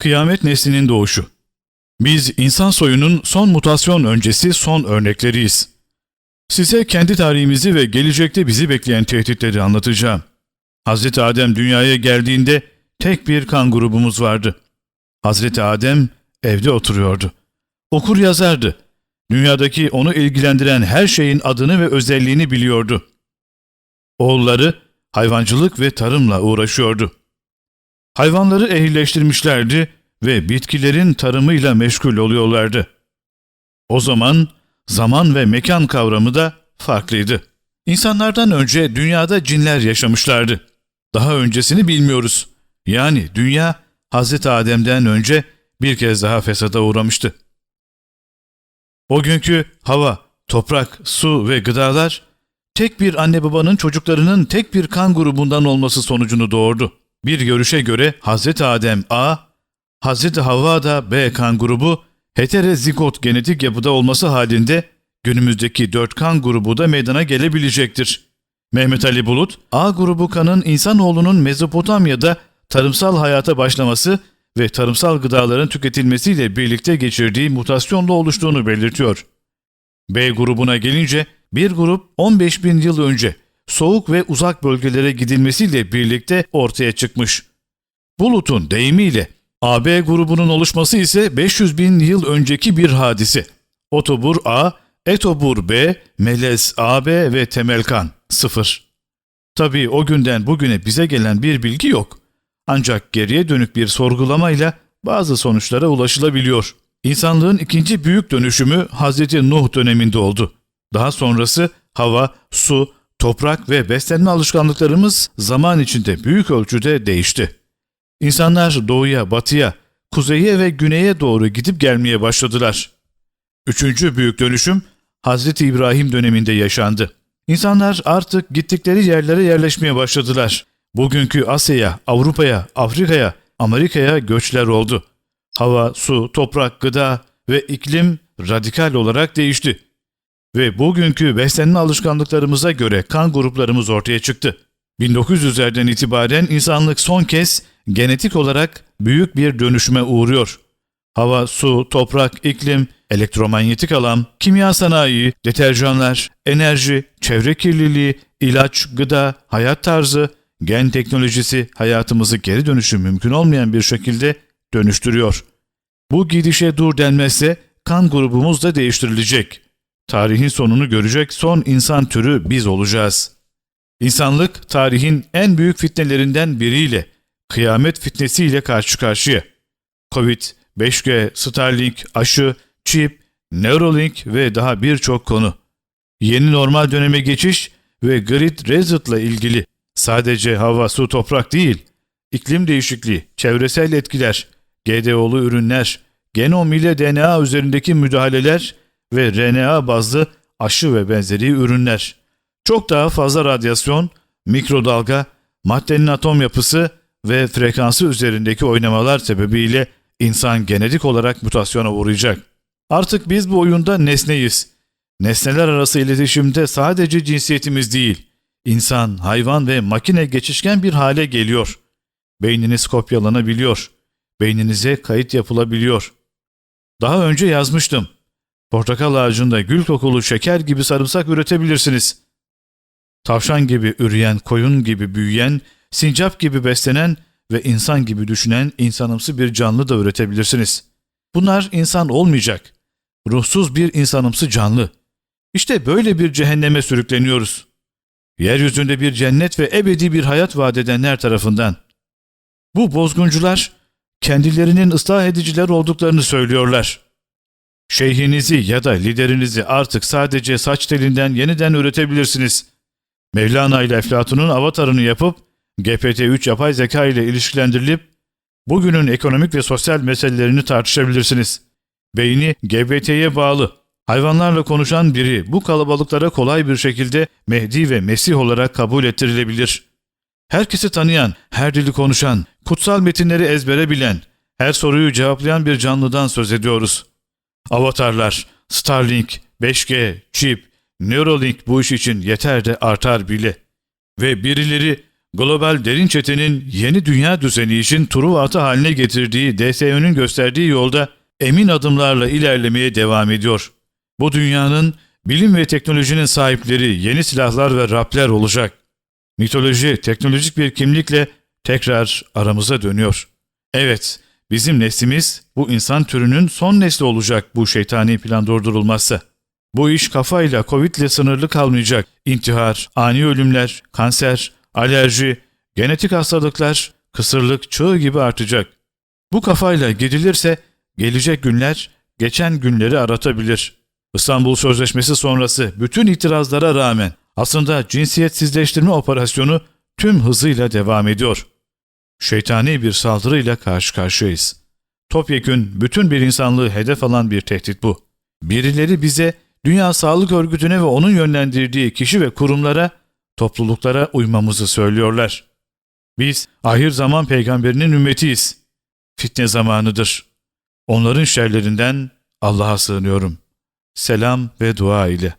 Kıyamet neslinin doğuşu. Biz insan soyunun son mutasyon öncesi son örnekleriyiz. Size kendi tarihimizi ve gelecekte bizi bekleyen tehditleri anlatacağım. Hazreti Adem dünyaya geldiğinde tek bir kan grubumuz vardı. Hazreti Adem evde oturuyordu. Okur yazardı. Dünyadaki onu ilgilendiren her şeyin adını ve özelliğini biliyordu. Oğulları hayvancılık ve tarımla uğraşıyordu. Hayvanları ehilleştirmişlerdi ve bitkilerin tarımıyla meşgul oluyorlardı. O zaman zaman ve mekan kavramı da farklıydı. İnsanlardan önce dünyada cinler yaşamışlardı. Daha öncesini bilmiyoruz. Yani dünya Hazreti Adem'den önce bir kez daha fesada uğramıştı. O günkü hava, toprak, su ve gıdalar tek bir anne babanın çocuklarının tek bir kan grubundan olması sonucunu doğurdu. Bir görüşe göre Hazreti Adem A, Hazreti Havva da B kan grubu heterozigot genetik yapıda olması halinde günümüzdeki dört kan grubu da meydana gelebilecektir. Mehmet Ali Bulut, A grubu kanın insanoğlunun Mezopotamya'da tarımsal hayata başlaması ve tarımsal gıdaların tüketilmesiyle birlikte geçirdiği mutasyonla oluştuğunu belirtiyor. B grubuna gelince bir grup 15 bin yıl önce soğuk ve uzak bölgelere gidilmesiyle birlikte ortaya çıkmış. Bulut'un deyimiyle AB grubunun oluşması ise 500 bin yıl önceki bir hadise. Otobur A, Etobur B, Melez AB ve Temelkan 0. Tabii o günden bugüne bize gelen bir bilgi yok. Ancak geriye dönük bir sorgulamayla bazı sonuçlara ulaşılabiliyor. İnsanlığın ikinci büyük dönüşümü Hz. Nuh döneminde oldu. Daha sonrası hava, su, toprak ve beslenme alışkanlıklarımız zaman içinde büyük ölçüde değişti. İnsanlar doğuya, batıya, kuzeye ve güneye doğru gidip gelmeye başladılar. Üçüncü büyük dönüşüm Hazreti İbrahim döneminde yaşandı. İnsanlar artık gittikleri yerlere yerleşmeye başladılar. Bugünkü Asya'ya, Avrupa'ya, Afrika'ya, Amerika'ya göçler oldu. Hava, su, toprak, gıda ve iklim radikal olarak değişti. Ve bugünkü beslenme alışkanlıklarımıza göre kan gruplarımız ortaya çıktı. 1900'lerden itibaren insanlık son kez genetik olarak büyük bir dönüşüme uğruyor. Hava, su, toprak, iklim, elektromanyetik alan, kimya sanayi, deterjanlar, enerji, çevre kirliliği, ilaç, gıda, hayat tarzı, gen teknolojisi hayatımızı geri dönüşü mümkün olmayan bir şekilde dönüştürüyor. Bu gidişe dur denmezse kan grubumuz da değiştirilecek. Tarihin sonunu görecek son insan türü biz olacağız. İnsanlık tarihin en büyük fitnelerinden biriyle, kıyamet fitnesiyle karşı karşıya. Covid, 5G, Starlink, aşı, çip, Neuralink ve daha birçok konu. Yeni normal döneme geçiş ve grid reset'la ilgili sadece hava, su, toprak değil, iklim değişikliği, çevresel etkiler, GDO'lu ürünler, genom ile DNA üzerindeki müdahaleler ve RNA bazlı aşı ve benzeri ürünler. Çok daha fazla radyasyon, mikrodalga, maddenin atom yapısı ve frekansı üzerindeki oynamalar sebebiyle insan genetik olarak mutasyona uğrayacak. Artık biz bu oyunda nesneyiz. Nesneler arası iletişimde sadece cinsiyetimiz değil, insan, hayvan ve makine geçişken bir hale geliyor. Beyniniz kopyalanabiliyor. Beyninize kayıt yapılabiliyor. Daha önce yazmıştım. Portakal ağacında gül kokulu şeker gibi sarımsak üretebilirsiniz. Tavşan gibi üreyen, koyun gibi büyüyen, sincap gibi beslenen ve insan gibi düşünen insanımsı bir canlı da üretebilirsiniz. Bunlar insan olmayacak. Ruhsuz bir insanımsı canlı. İşte böyle bir cehenneme sürükleniyoruz. Yeryüzünde bir cennet ve ebedi bir hayat vaat edenler tarafından. Bu bozguncular kendilerinin ıslah ediciler olduklarını söylüyorlar. Şeyhinizi ya da liderinizi artık sadece saç telinden yeniden üretebilirsiniz. Mevlana ile Eflatun'un avatarını yapıp GPT-3 yapay zeka ile ilişkilendirilip bugünün ekonomik ve sosyal meselelerini tartışabilirsiniz. Beyni GBT'ye bağlı. Hayvanlarla konuşan biri bu kalabalıklara kolay bir şekilde Mehdi ve Mesih olarak kabul ettirilebilir. Herkesi tanıyan, her dili konuşan, kutsal metinleri ezbere bilen, her soruyu cevaplayan bir canlıdan söz ediyoruz. Avatarlar, Starlink, 5G, çip, Neuralink bu iş için yeter de artar bile. Ve birileri global derin çetenin yeni dünya düzeni için Truvat'ı haline getirdiği DSÖ'nün gösterdiği yolda emin adımlarla ilerlemeye devam ediyor. Bu dünyanın bilim ve teknolojinin sahipleri yeni silahlar ve rapler olacak. Mitoloji teknolojik bir kimlikle tekrar aramıza dönüyor. Evet, bizim neslimiz bu insan türünün son nesli olacak bu şeytani plan durdurulmazsa. Bu iş kafayla Covid'le sınırlı kalmayacak. İntihar, ani ölümler, kanser, alerji, genetik hastalıklar, kısırlık çığ gibi artacak. Bu kafayla gidilirse gelecek günler geçen günleri aratabilir. İstanbul Sözleşmesi sonrası bütün itirazlara rağmen aslında cinsiyetsizleştirme operasyonu tüm hızıyla devam ediyor. Şeytani bir saldırıyla karşı karşıyayız. Topyekün bütün bir insanlığı hedef alan bir tehdit bu. Birileri bize Dünya Sağlık Örgütü'ne ve onun yönlendirdiği kişi ve kurumlara, topluluklara uymamızı söylüyorlar. Biz ahir zaman peygamberinin ümmetiyiz. Fitne zamanıdır. Onların şerlerinden Allah'a sığınıyorum. Selam ve dua ile.